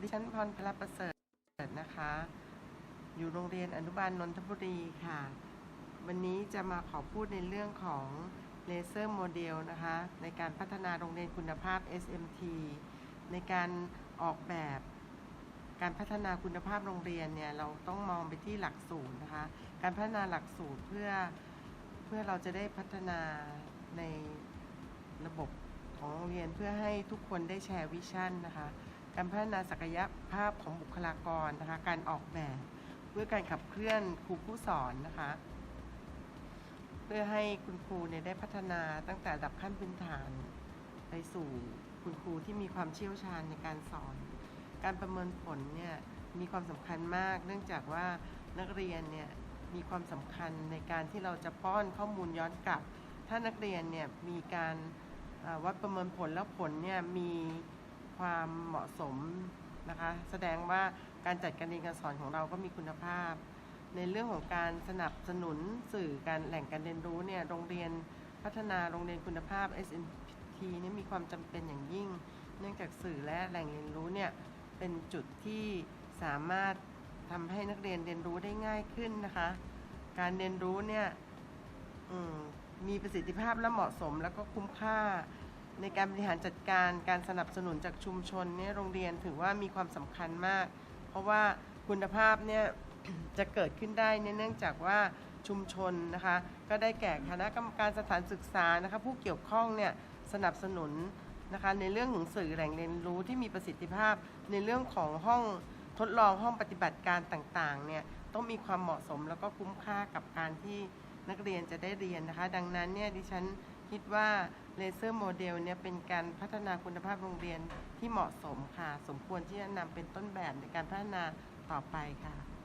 ดิฉันพรพลประเสริฐนะคะ อยู่โรงเรียนอนุบาลนนทบุรีค่ะ วันนี้จะมาขอพูดในเรื่องของเลเซอร์โมเดลนะคะ ในการพัฒนาโรงเรียนคุณภาพ SMT ในการออกแบบการพัฒนาคุณภาพโรงเรียนเนี่ย เราต้องมองไปที่หลักสูตรนะคะ การพัฒนาหลักสูตรเพื่อเพื่อเราจะได้พัฒนาในระบบของโรงเรียนเพื่อให้ทุกคนได้แชร์วิชั่นนะคะ การพัฒนาศักยภาพของบุคลากรนะคะการออกแบบเพื่อการขับเคลื่อนครูผู้สอนนะคะเพื่อให้คุณครูเนี่ยได้พัฒนาตั้งแต่ระดับขั้นพื้นฐาน ไปสู่คุณครูที่มีความเชี่ยวชาญในการสอน การประเมินผลเนี่ยมีความสำคัญมาก เนื่องจากว่านักเรียนเนี่ยมีความสำคัญในการที่เราจะป้อนข้อมูลย้อนกลับ ถ้านักเรียนเนี่ยมีการวัดประเมินผลแล้วผลเนี่ยมี ความเหมาะสมนะคะ แสดงว่าการจัดการเรียนการสอนของเราก็มีคุณภาพ ในเรื่องของการสนับสนุนสื่อการแหล่งการเรียนรู้เนี่ยโรงเรียนพัฒนาโรงเรียนคุณภาพ SNT นี่มีความจำเป็นอย่างยิ่ง เนื่องจากสื่อและแหล่งเรียนรู้เนี่ยเป็นจุดที่สามารถทำให้นักเรียนเรียนรู้ได้ง่ายขึ้นนะคะ การเรียนรู้เนี่ยมมีประสิทธิภาพและเหมาะสมแล้วก็คุ้มค่า ในการบริหารจัดการการสนับสนุนจากชุมชนเนี่ยโรงเรียนถือว่ามีความสำคัญมาก เพราะว่าคุณภาพเนี่ยจะเกิดขึ้นได้เนี่ยเนื่องจากว่าชุมชนนะคะก็ได้แก่คณะกรรมการสถานศึกษานะคะผู้เกี่ยวข้องเนี่ยสนับสนุนนะคะในเรื่องของสื่อแหล่งเรียนรู้ที่มีประสิทธิภาพ ในเรื่องของห้องทดลองห้องปฏิบัติการต่างๆเนี่ยต้องมีความเหมาะสมแล้วก็คุ้มค่ากับการที่นักเรียนจะได้เรียนนะคะ ดังนั้นเนี่ยดิฉัน คิดว่าเลเซอร์โมเดลเนี่ยเป็นการพัฒนาคุณภาพโรงเรียนที่เหมาะสมค่ะ สมควรที่จะนำเป็นต้นแบบในการพัฒนาต่อไปค่ะ